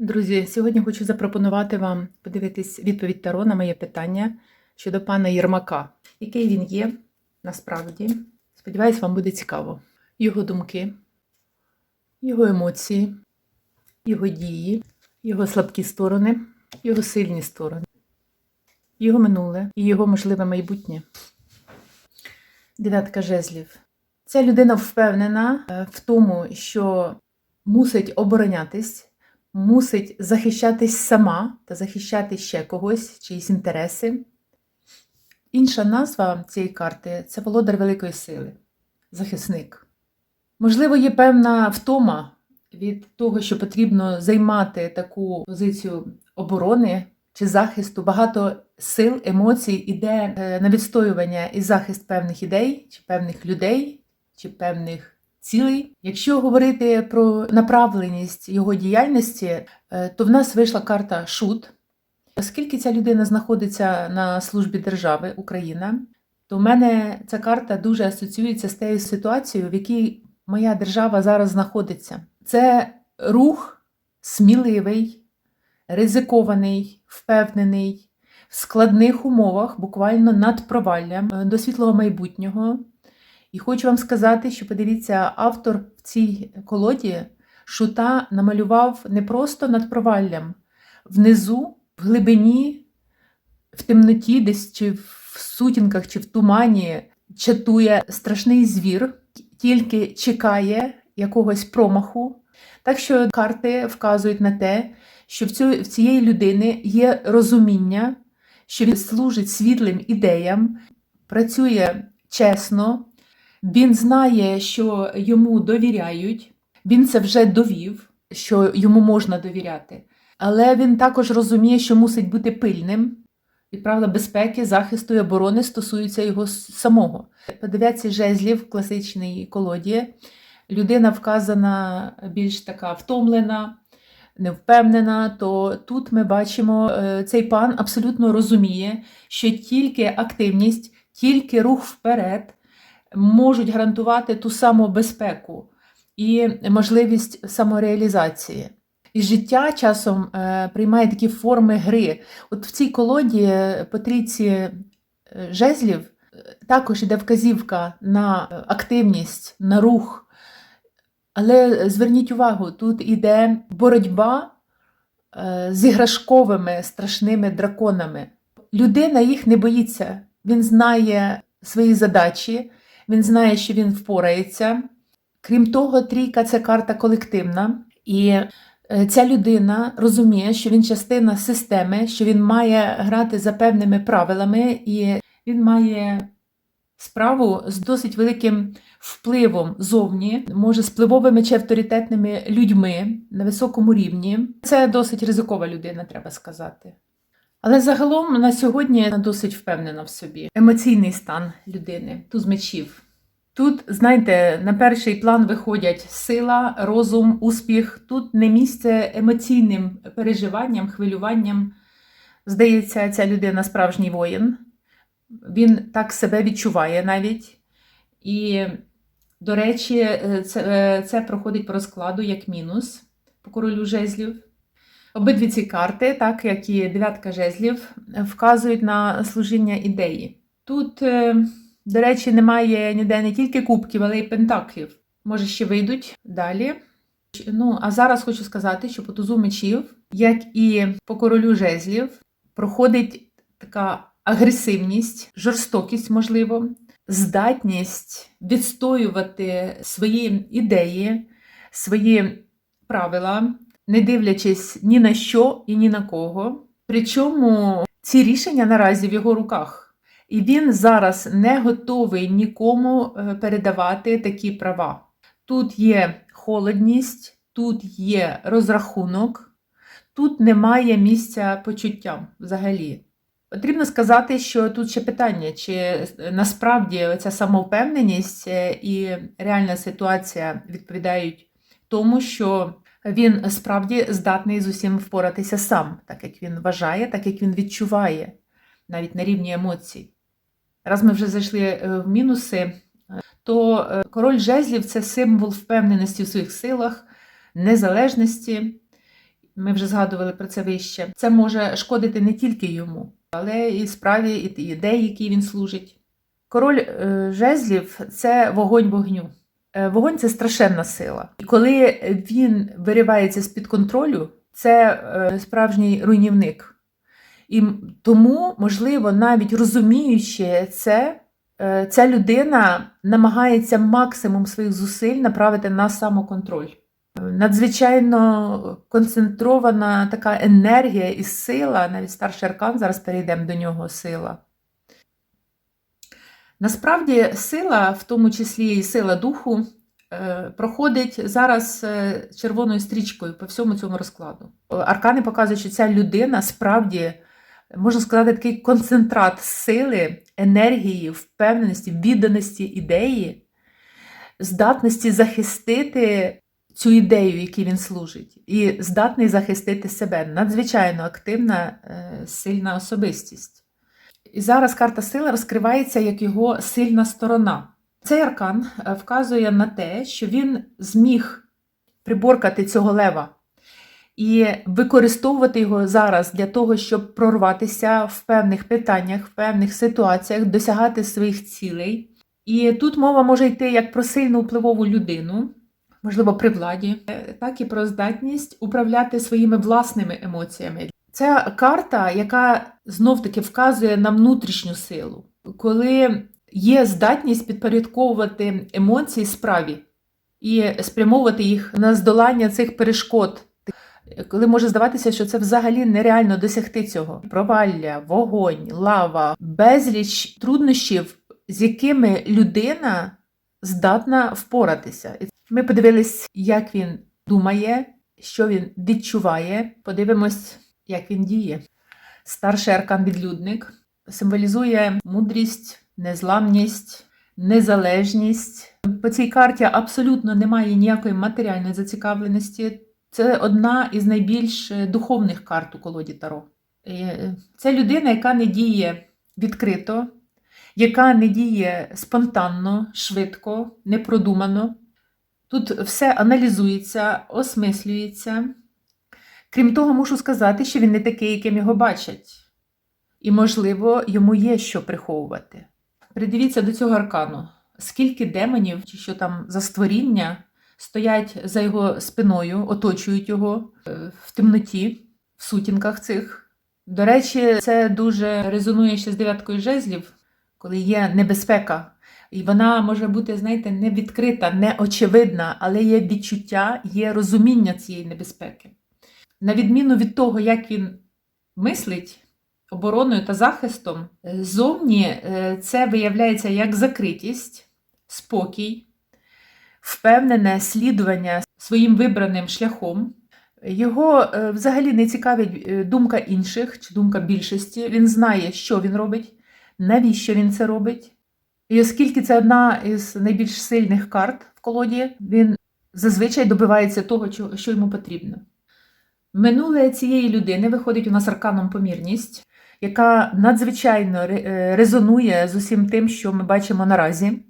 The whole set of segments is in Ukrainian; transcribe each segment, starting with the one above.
Друзі, сьогодні хочу запропонувати вам подивитись відповідь Таро на моє питання щодо пана Єрмака. Який він є насправді. Сподіваюсь, вам буде цікаво. Його думки, його емоції, його дії, його слабкі сторони, його сильні сторони, його минуле і його можливе майбутнє. Дев'ятка жезлів. Ця людина впевнена е, в тому, що мусить оборонятись мусить захищатись сама та захищати ще когось, чиїсь інтереси. Інша назва цієї карти це володар великої сили, захисник. Можливо, є певна втома від того, що потрібно займати таку позицію оборони чи захисту. Багато сил, емоцій іде е, на відстоювання і захист певних ідей, чи певних людей, чи певних цілий. Якщо говорити про направленість його діяльності, е, то в нас вийшла карта Шут. Оскільки ця людина знаходиться на службі держави Україна, то в мене ця карта дуже асоціюється з тією ситуацією, в якій моя держава зараз знаходиться. Це рух сміливий, ризикований, впевнений, в складних умовах, буквально над проваллям е, до світлого майбутнього. І хочу вам сказати, що подивіться, автор в цій колоді шута намалював не просто над проваллям, внизу, в глибині, в темноті, десь чи в сутінках, чи в тумані чатує страшний звір, тільки чекає якогось промаху. Так що карти вказують на те, що в, цієї людини є розуміння, що він служить світлим ідеям, працює чесно. Він знає, що йому довіряють, він це вже довів, що йому можна довіряти. Але він також розуміє, що мусить бути пильним, і правила безпеки, захисту і оборони стосуються його самого. По жезлів класичній колоді людина вказана більш така втомлена, невпевнена, то тут ми бачимо, е, цей пан абсолютно розуміє, що тільки активність, тільки рух вперед можуть гарантувати ту саму безпеку і можливість самореалізації. І життя часом е, приймає такі форми гри. От в цій колоді е, по е, жезлів також іде вказівка на активність, на рух. Але зверніть увагу, тут іде боротьба з іграшковими страшними драконами. Людина їх не боїться, він знає свої задачі, він знає, що він впорається. Крім того, трійка це карта колективна, і е, ця людина розуміє, що він частина системи, що він має грати за певними правилами, і він має справу з досить великим впливом зовні, може з впливовими чи авторитетними людьми на високому рівні. Це досить ризикова людина, треба сказати. Але загалом на сьогодні вона досить впевнена в собі. Емоційний стан людини, туз мечів. Тут, знаєте, на перший план виходять сила, розум, успіх. Тут не місце емоційним переживанням, хвилюванням. Здається, ця людина справжній воїн. Він так себе відчуває навіть. І, до речі, це, це проходить по розкладу як мінус по королю жезлів. Обидві ці карти, так як і дев'ятка жезлів, вказують на служіння ідеї. Тут, е, до речі, немає ніде не тільки кубків, але й пентаклів. Може, ще вийдуть далі. Ну, а зараз хочу сказати, що по тузу мечів, як і по королю жезлів, проходить така агресивність, жорстокість, можливо, здатність відстоювати свої ідеї, свої правила не дивлячись ні на що і ні на кого. Причому ці рішення наразі в його руках. І він зараз не готовий нікому е, передавати такі права. Тут є холодність, тут є розрахунок, тут немає місця почуттям взагалі. Потрібно сказати, що тут ще питання, чи насправді ця самовпевненість е, і реальна ситуація відповідають тому, що він справді здатний з усім впоратися сам, так як він вважає, так як він відчуває, навіть на рівні емоцій. Раз ми вже зайшли е, в мінуси, е, то е, король жезлів це символ впевненості в своїх силах, незалежності. Ми вже згадували про це вище. Це може шкодити не тільки йому, але і справі, і ідеї, які він служить. Король жезлів це вогонь вогню. Е, Вогонь це страшенна сила. І коли він виривається з-під контролю, це е, справжній руйнівник. І тому, можливо, навіть розуміючи це, е, ця людина намагається максимум своїх зусиль направити на самоконтроль. Надзвичайно концентрована така енергія і сила, навіть старший аркан, зараз перейдемо до нього сила. Насправді, сила, в тому числі і сила духу, е, проходить зараз е, червоною стрічкою по всьому цьому розкладу. Аркани показують, що ця людина справді, можна сказати, такий концентрат сили, енергії, впевненості, відданості ідеї, здатності захистити цю ідею, якій він служить, і здатний захистити себе. Надзвичайно активна, е, сильна особистість. І зараз карта сили розкривається як його сильна сторона. Цей аркан е, вказує на те, що він зміг приборкати цього лева і використовувати його зараз для того, щоб прорватися в певних питаннях, в певних ситуаціях, досягати своїх цілей. І тут мова може йти як про сильну впливову людину, можливо, при владі, е, так і про здатність управляти своїми власними емоціями. Це карта, яка знов-таки вказує на внутрішню силу, коли є здатність підпорядковувати емоції справі і спрямовувати їх на здолання цих перешкод. Коли може здаватися, що це взагалі нереально досягти цього. Провалля, вогонь, лава, безліч труднощів, з якими людина здатна впоратися. Ми подивились, як він думає, що він відчуває. Подивимось, як він діє. Старший аркан відлюдник символізує мудрість, незламність, незалежність. По цій карті абсолютно немає ніякої матеріальної зацікавленості. Це одна із найбільш е, духовних карт у колоді Таро. Е, Це людина, яка не діє відкрито, яка не діє спонтанно, швидко, непродумано. Тут все аналізується, осмислюється. Крім того, мушу сказати, що він не такий, яким його бачать. І, можливо, йому є що приховувати. Придивіться до цього аркану. Скільки демонів, чи що там за створіння стоять за його спиною, оточують його е, в темноті, в сутінках цих. До речі, це дуже резонує ще з дев'яткою жезлів, коли є небезпека. І вона може бути, знаєте, не відкрита, не очевидна, але є відчуття, є розуміння цієї небезпеки. На відміну від того, як він мислить обороною та захистом, е, зовні е, це виявляється як закритість, спокій, впевнене слідування своїм вибраним шляхом. Його е, взагалі не цікавить думка інших чи думка більшості. Він знає, що він робить, навіщо він це робить. І оскільки це одна із найбільш сильних карт в колоді, він зазвичай добивається того, що йому потрібно. Минуле цієї людини виходить у нас арканом помірність, яка надзвичайно е, резонує з усім тим, що ми бачимо наразі.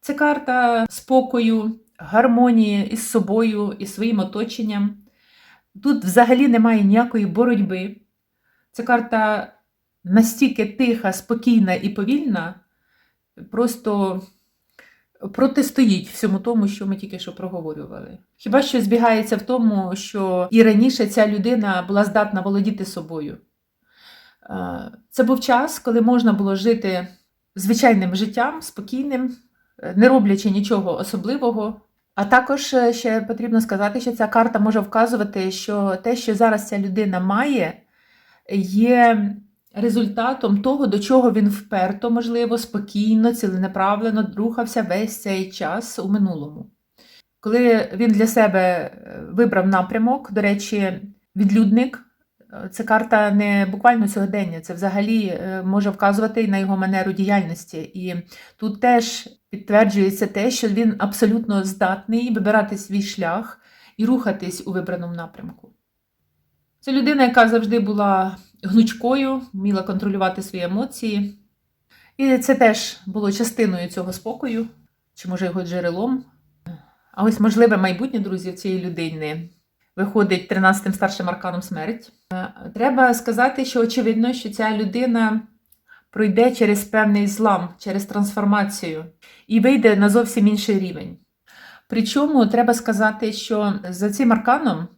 Це карта спокою, гармонії із собою і своїм оточенням. Тут взагалі немає ніякої боротьби. Це карта настільки тиха, спокійна і повільна, просто протистоїть всьому тому, що ми тільки що проговорювали. Хіба що збігається в тому, що і раніше ця людина була здатна володіти собою. Це був час, коли можна було жити звичайним життям, спокійним, не роблячи нічого особливого. А також е, ще потрібно сказати, що ця карта може вказувати, що те, що зараз ця людина має, є результатом того, до чого він вперто, можливо, спокійно, ціленаправленно рухався весь цей час у минулому. Коли він для себе е, вибрав напрямок, до речі, відлюдник, е, це карта не буквально сьогодення, це взагалі е, може вказувати і на його манеру діяльності. І тут теж підтверджується те, що він абсолютно здатний вибирати свій шлях і рухатись у вибраному напрямку. Це людина, яка завжди була гнучкою, вміла контролювати свої емоції. І це теж було частиною цього спокою, чи може його джерелом. А ось можливе майбутнє, друзі, цієї людини виходить 13-м старшим арканом смерть. Треба сказати, що очевидно, що ця людина пройде через певний злам, через трансформацію і вийде на зовсім інший рівень. Причому треба сказати, що за цим арканом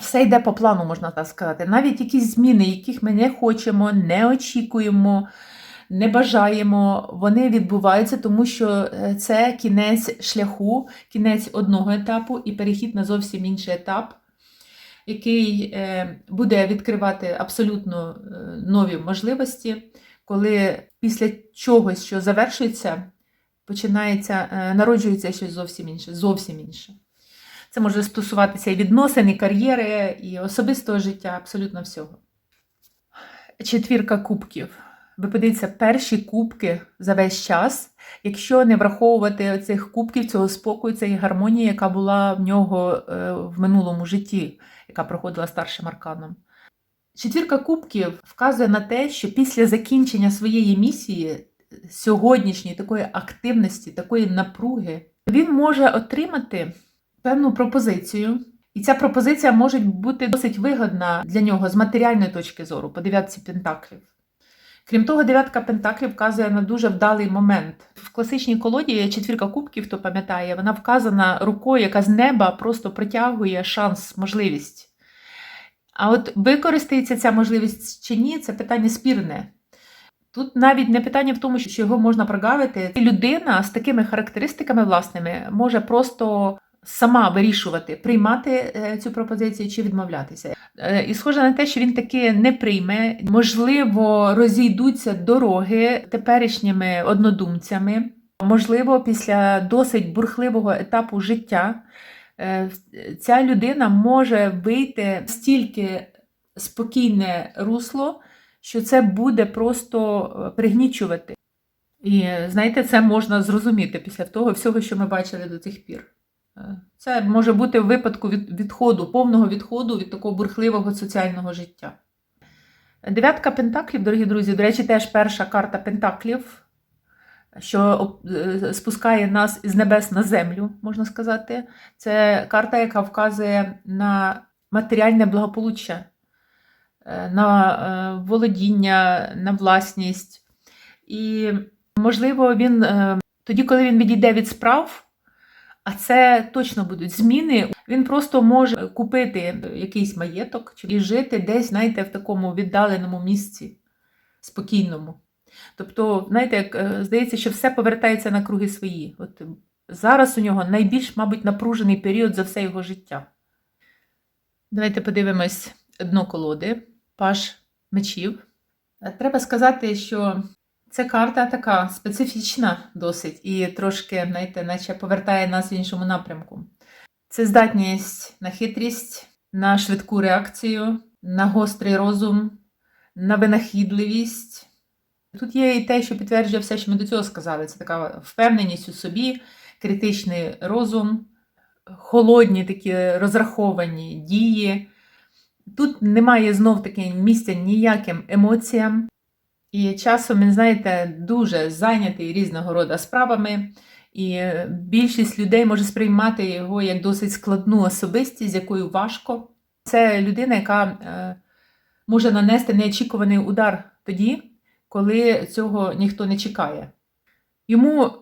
все йде по плану, можна так сказати. Навіть якісь зміни, яких ми не хочемо, не очікуємо, не бажаємо, вони відбуваються, тому що е, це кінець шляху, кінець одного етапу і перехід на зовсім інший етап, який е, буде відкривати абсолютно е, нові можливості, коли після чогось, що завершується, починається, народжується щось зовсім інше, зовсім інше. Це може стосуватися і відносин, і кар'єри, і особистого життя, абсолютно всього. Четвірка кубків. Ви подивіться, перші кубки за весь час, якщо не враховувати цих кубків, цього спокою, цієї гармонії, яка була в нього е, в минулому житті, яка проходила старшим арканом. Четвірка кубків вказує на те, що після закінчення своєї місії, сьогоднішньої такої активності, такої напруги, він може отримати певну пропозицію. І ця пропозиція може бути досить вигодна для нього з матеріальної точки зору, по дев'ятці пентаклів. Крім того, дев'ятка пентаклів вказує на дуже вдалий момент. В класичній колоді четвірка кубків, хто пам'ятає, вона вказана рукою, яка з неба просто притягує шанс, можливість. А от використається ця можливість чи ні, це питання спірне. Тут навіть не питання в тому, що його можна прогавити. Людина з такими характеристиками власними може просто сама вирішувати, приймати е, цю пропозицію чи відмовлятися. Е, І схоже на те, що він таки не прийме, можливо, розійдуться дороги теперішніми однодумцями. Можливо, після досить бурхливого етапу життя е, ця людина може вийти в стільки спокійне русло, що це буде просто пригнічувати. І знаєте, це можна зрозуміти після того всього, що ми бачили до цих пір. Це може бути в випадку від- відходу, повного відходу від такого бурхливого соціального життя. Дев'ятка пентаклів, дорогі друзі, до речі, теж перша карта пентаклів, що е, спускає нас із небес на землю, можна сказати. Це карта, яка вказує на матеріальне благополуччя, е, на е, володіння, на власність. І, можливо, він тоді, коли він відійде від справ, а це точно будуть зміни. Він просто може купити якийсь маєток і жити десь, знаєте, в такому віддаленому місці, спокійному. Тобто, знаєте, як е, здається, що все повертається на круги свої. От зараз у нього найбільш, мабуть, напружений період за все його життя. Давайте подивимось дно колоди, паш мечів. Е, Треба сказати, що Ця карта така специфічна досить і трошки, знаєте, наче повертає нас в іншому напрямку. Це здатність на хитрість, на швидку реакцію, на гострий розум, на винахідливість. Тут є і те, що підтверджує все, що ми до цього сказали. Це така впевненість у собі, критичний розум, холодні такі розраховані дії. Тут немає знов таки місця ніяким емоціям. І часом він, знаєте, дуже зайнятий різного роду справами, і більшість людей може сприймати його як досить складну особистість, з якою важко. Це людина, яка е, може нанести неочікуваний удар тоді, коли цього ніхто не чекає. Йому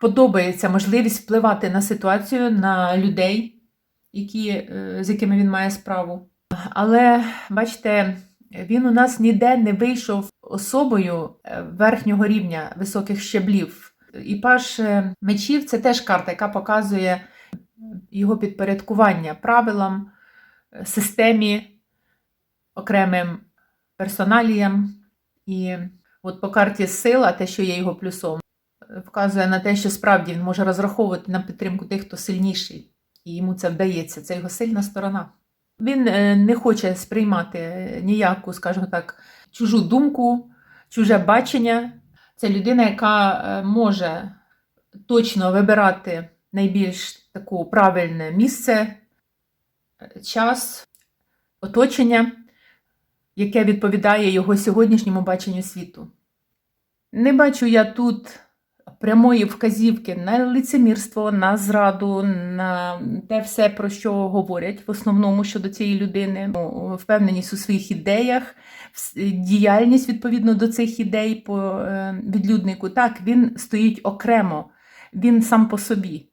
подобається можливість впливати на ситуацію, на людей, які, е, з якими він має справу. Але бачите, він у нас ніде не вийшов особою е, верхнього рівня високих щеблів. І паш мечів це теж карта, яка показує його підпорядкування правилам, е, системі, окремим персоналіям. І от по карті сила, те, що є його плюсом, е, вказує на те, що справді він може розраховувати на підтримку тих, хто сильніший, і йому це вдається. Це його сильна сторона. Він е, не хоче сприймати ніяку, скажімо так, чужу думку, чуже бачення. Це людина, яка е, може точно вибирати найбільш таку правильне місце, час, оточення, яке відповідає його сьогоднішньому баченню світу. Не бачу я тут прямої вказівки на лицемірство, на зраду, на те все, про що говорять в основному щодо цієї людини, Ну, впевненість у своїх ідеях, діяльність відповідно до цих ідей по е, відлюднику. Так, він стоїть окремо, він сам по собі.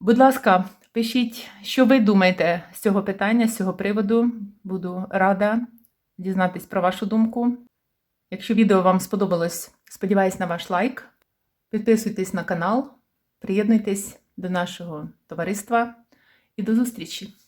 Будь ласка, пишіть, що ви думаєте з цього питання, з цього приводу. Буду рада дізнатись про вашу думку. Якщо відео вам сподобалось, сподіваюсь на ваш лайк. Підписуйтесь на канал, приєднуйтесь до нашого товариства і до зустрічі!